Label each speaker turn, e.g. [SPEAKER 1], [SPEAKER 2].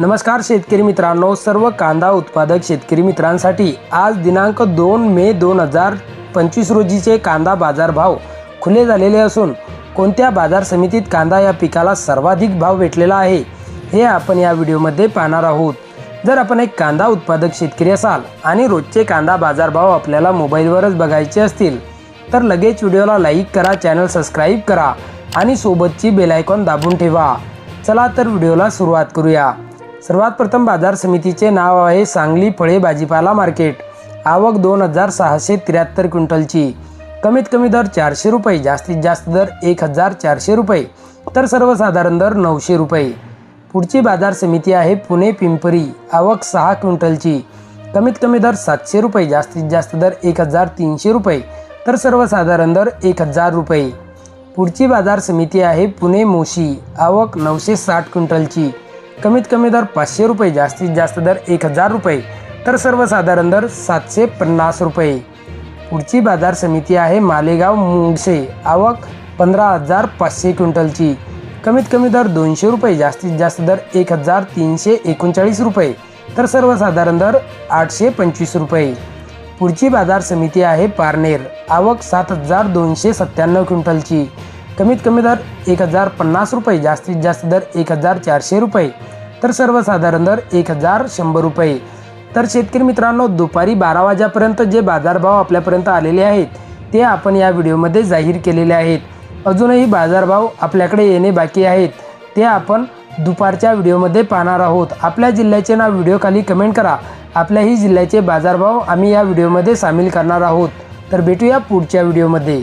[SPEAKER 1] नमस्कार शेतकरी मित्रांनो सर्व कांदा उत्पादक शेतकरी मित्रांसाठी आज दिनांक दोन मे दोन हजार पंचवीस रोजीचे कांदा बाजारभाव खुले झालेले असून कोणत्या बाजार समितीत कांदा या पिकाला सर्वाधिक भाव भेटलेला आहे हे आपण या व्हिडिओमध्ये पाहणार आहोत. जर आपण एक कांदा उत्पादक शेतकरी असाल आणि रोजचे कांदा बाजारभाव आपल्याला मोबाईलवरच बघायचे असतील तर लगेच व्हिडिओला लाईक करा चॅनल सबस्क्राईब करा आणि सोबतची बेल आयकॉन दाबून ठेवा. चला तर व्हिडिओला सुरुवात करूया. सर्वात प्रथम बाजार समितीचे नाव आहे सांगली फळे भाजीपाला मार्केट. आवक दोन हजार सहाशे त्र्याहत्तर क्विंटलची. कमीत कमी दर चारशे रुपये जास्तीत जास्त दर एक हजार चारशे रुपये तर सर्वसाधारण दर नऊशे रुपये. पुढची बाजार समिती आहे पुणे पिंपरी. आवक सहा क्विंटलची. कमीत कमी दर सातशे रुपये जास्तीत जास्त दर एक हजार तीनशे रुपये तर सर्वसाधारण दर एक हजार रुपये. पुढची बाजार समिती आहे पुणे मोशी. आवक नऊशे साठ क्विंटलची. कमीत कमी दर पाचशे रुपये जास्तीत जास्त दर एक हजार रुपये. तर सर्वसाधारण दर सातशे पन्नास रुपये. पुढची बाजार समिती आहे मालेगाव मुंगसे आवक पंधरा हजार पाचशे क्विंटलची. कमीत कमी दर दोनशे रुपये जास्तीत जास्त दर एक हजार तीनशे एकोणचाळीस रुपये. तर सर्वसाधारण दर आठशे पंचवीस रुपये. पुढची बाजार समिती आहे पारनेर. आवक सात हजार दोनशे सत्त्याण्णव क्विंटलची. कमीत कमी दर एक हजार पन्नास रुपये जास्तीत जास्त दर एक हजार चारशे रुपये. तर सर्वसाधारण दर एक हजार शंभर रुपये. तर शेतकरी मित्रांनो दुपारी बारा वाजेपर्यंत जे बाजारभाव आपल्यापर्यंत आलेले आहेत ते आपण या व्हिडिओमध्ये जाहीर केलेले आहेत. अजूनही बाजारभाव आपल्याकडे येणे बाकी आहेत ते आपण दुपारच्या व्हिडिओमध्ये पाहणार आहोत. आपल्या जिल्ह्याचे नाव व्हिडिओखाली कमेंट करा. आपल्याही जिल्ह्याचे बाजारभाव आम्ही या व्हिडिओमध्ये सामील करणार आहोत. तर भेटूया पुढच्या व्हिडिओमध्ये.